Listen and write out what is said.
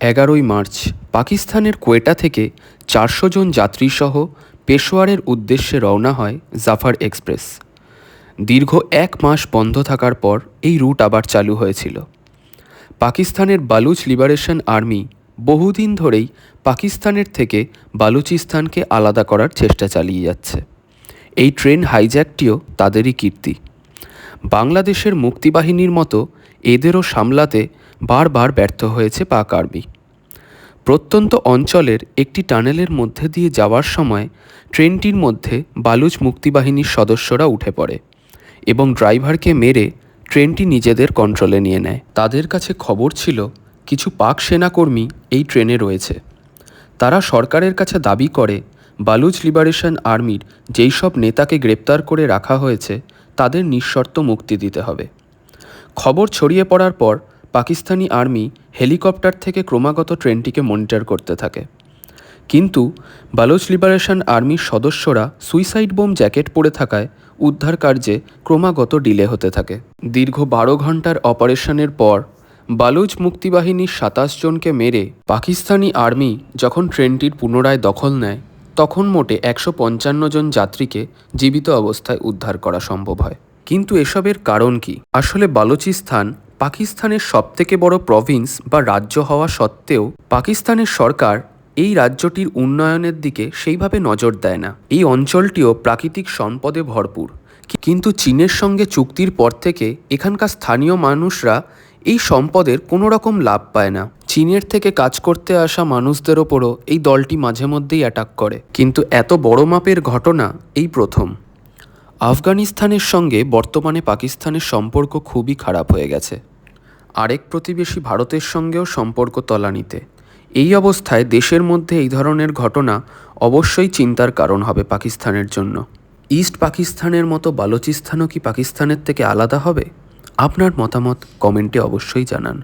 এগারোই মার্চ, পাকিস্তানের কোয়েটা থেকে চারশো জন যাত্রীসহ পেশোয়ারের উদ্দেশ্যে রওনা হয় জাফার এক্সপ্রেস। দীর্ঘ এক মাস বন্ধ থাকার পর এই রুট আবার চালু হয়েছিল। পাকিস্তানের বালুচ লিবারেশন আর্মি বহুদিন ধরেই পাকিস্তানের থেকে বালুচিস্তানকে আলাদা করার চেষ্টা চালিয়ে যাচ্ছে। এই ট্রেন হাইজ্যাকটিও তাদেরই কীর্তি। বাংলাদেশের মুক্তিবাহিনীর মতো এদেরও সামলাতে বারবার ব্যর্থ হয়েছে পাক আর্মি। প্রত্যন্ত অঞ্চলের একটি টানেলের মধ্যে দিয়ে যাওয়ার সময় ট্রেনটির মধ্যে বালুচ মুক্তিবাহিনীর সদস্যরা উঠে পড়ে এবং ড্রাইভারকে মেরে ট্রেনটি নিজেদের কন্ট্রোলে নিয়ে নেয়। তাদের কাছে খবর ছিল, কিছু পাক সেনাকর্মী এই ট্রেনে রয়েছে। তারা সরকারের কাছে দাবি করে, বালুচ লিবারেশন আর্মির যেই সব নেতাকে গ্রেপ্তার করে রাখা হয়েছে তাদের নিঃশর্ত মুক্তি দিতে হবে। খবর ছড়িয়ে পড়ার পর পাকিস্তানি আর্মি হেলিকপ্টার থেকে ক্রমাগত ট্রেনটিকে মনিটর করতে থাকে। কিন্তু বালুচ লিবারেশন আর্মির সদস্যরা সুইসাইড বোম জ্যাকেট পরে থাকায় উদ্ধার কার্যে ক্রমাগত ডিলে হতে থাকে। দীর্ঘ বারো ঘণ্টার অপারেশনের পর বালুচ মুক্তিবাহিনীর সাতাশ জনকে মেরে পাকিস্তানি আর্মি যখন ট্রেনটির পুনরায় দখল নেয় তখন মোটে একশো পঞ্চান্ন জন যাত্রীকে জীবিত অবস্থায় উদ্ধার করা সম্ভব হয়। কিন্তু এসবের কারণ কি? আসলে বালুচিস্তান পাকিস্তানের সবথেকে বড় প্রভিন্স বা রাজ্য হওয়া সত্ত্বেও পাকিস্তানের সরকার এই রাজ্যটির উন্নয়নের দিকে সেইভাবে নজর দেয় না। এই অঞ্চলটিও প্রাকৃতিক সম্পদে ভরপুর। কিন্তু চীনের সঙ্গে চুক্তির পর থেকে এখানকার স্থানীয় মানুষরা এই সম্পদের কোনো রকম লাভ পায় না। চীনের থেকে কাজ করতে আসা মানুষদের ওপরও এই দলটি মাঝে মধ্যেই অ্যাটাক করে। কিন্তু এত বড় মাপের ঘটনা এই প্রথম। আফগানিস্তানের সঙ্গে বর্তমানে পাকিস্তানের সম্পর্ক খুবই খারাপ হয়ে গেছে। আরেক প্রতিবেশী ভারতের সঙ্গেও সম্পর্ক তলানিতে। এই অবস্থায় দেশের মধ্যে এই ধরনের ঘটনা অবশ্যই চিন্তার কারণ হবে পাকিস্তানের জন্য। ইস্ট পাকিস্তানের মতো বালুচিস্তানও কি পাকিস্তানের থেকে আলাদা হবে? আপনার মতামত কমেন্টে অবশ্যই জানান।